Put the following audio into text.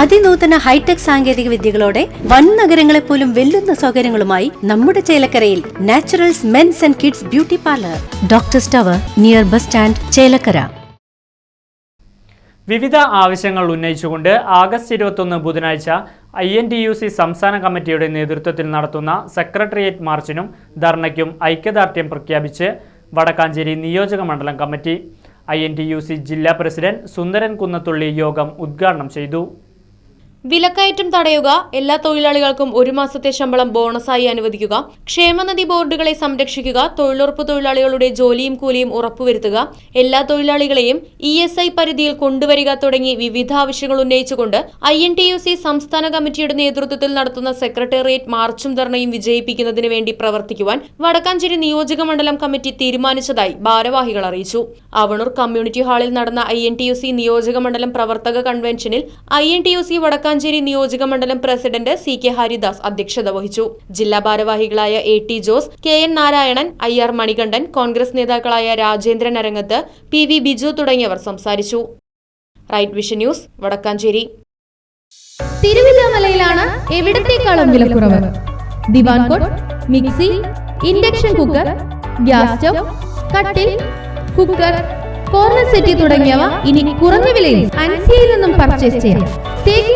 അതിനൂതന hi tech സാങ്കേതിക വിദ്യകളോടെ വൻ നഗരങ്ങളെ പോലും വെല്ലുന്ന സൗകര്യങ്ങളുമായി നമ്മുടെ ചേലക്കരയിൽ naturals mens and kids beauty parlour. Doctor സ്റ്റവർ near bus stand Chelakkara. വിവിധ ആവശ്യങ്ങൾ ഉന്നയിച്ചുകൊണ്ട് ആഗസ്റ്റ് ഇരുപത്തൊന്ന് ബുധനാഴ്ച I N T U C സംസ്ഥാന കമ്മിറ്റിയുടെ നേതൃത്വത്തിൽ നടത്തുന്ന സെക്രട്ടേറിയറ്റ് മാർച്ചിനും ധർണയ്ക്കും ഐക്യദാർഢ്യം പ്രഖ്യാപിച്ച് വടക്കാഞ്ചേരി നിയോജക മണ്ഡലം committee I N T U C ജില്ലാ പ്രസിഡന്റ് സുന്ദരൻ കുന്നത്തുള്ളി യോഗം ഉദ്ഘാടനം ചെയ്തു. വിലക്കയറ്റം തടയുക എല്ലാ തൊഴിലാളികൾക്കും ഒരു മാസത്തെ ശമ്പളം ബോണസായി അനുവദിക്കുക ക്ഷേമനിധി ബോർഡുകളെ സംരക്ഷിക്കുക തൊഴിലുറപ്പ് തൊഴിലാളികളുടെ ജോലിയും കൂലിയും ഉറപ്പുവരുത്തുക എല്ലാ തൊഴിലാളികളെയും ഇ എസ് ഐ പരിധിയിൽ കൊണ്ടുവരിക തുടങ്ങി വിവിധ ആവശ്യങ്ങൾ ഉന്നയിച്ചുകൊണ്ട് I N T U C സംസ്ഥാന കമ്മിറ്റിയുടെ നേതൃത്വത്തിൽ നടത്തുന്ന സെക്രട്ടേറിയറ്റ് മാർച്ചും ധർണയും വിജയിപ്പിക്കുന്നതിന് വേണ്ടി പ്രവർത്തിക്കുവാൻ വടക്കാഞ്ചേരി നിയോജക മണ്ഡലം കമ്മിറ്റി തീരുമാനിച്ചതായി ഭാരവാഹികൾ അറിയിച്ചു. അവണൂർ കമ്മ്യൂണിറ്റി ഹാളിൽ നടന്ന I N T U C നിയോജക മണ്ഡലം പ്രവർത്തക കൺവെൻഷനിൽ I N T U C നിയോജക മണ്ഡലം പ്രസിഡന്റ് സി കെ ഹരിദാസ് അധ്യക്ഷത വഹിച്ചു. ജില്ലാ ഭാരവാഹികളായ A T Jose K N Narayanan I R Manikandan Congress നേതാക്കളായ രാജേന്ദ്രൻ അരങ്ങത്ത് പി വി ബിജു തുടങ്ങിയവർ സംസാരിച്ചു. Right vision news Vadakkanchery. തിരുവില്ലാമലയിലാണ് എവിടത്തേക്കാളും വിലക്കുറവ് divan cot mixie induction cooker gas stove കട്ടിൽ കുക്കർ കോർണർ സെറ്റി തുടങ്ങിയവ ഇനി കുറഞ്ഞ വിലയിൽ നിന്നും പർച്ചേസ് ചെയ്യാം. തേക്കിന്റെ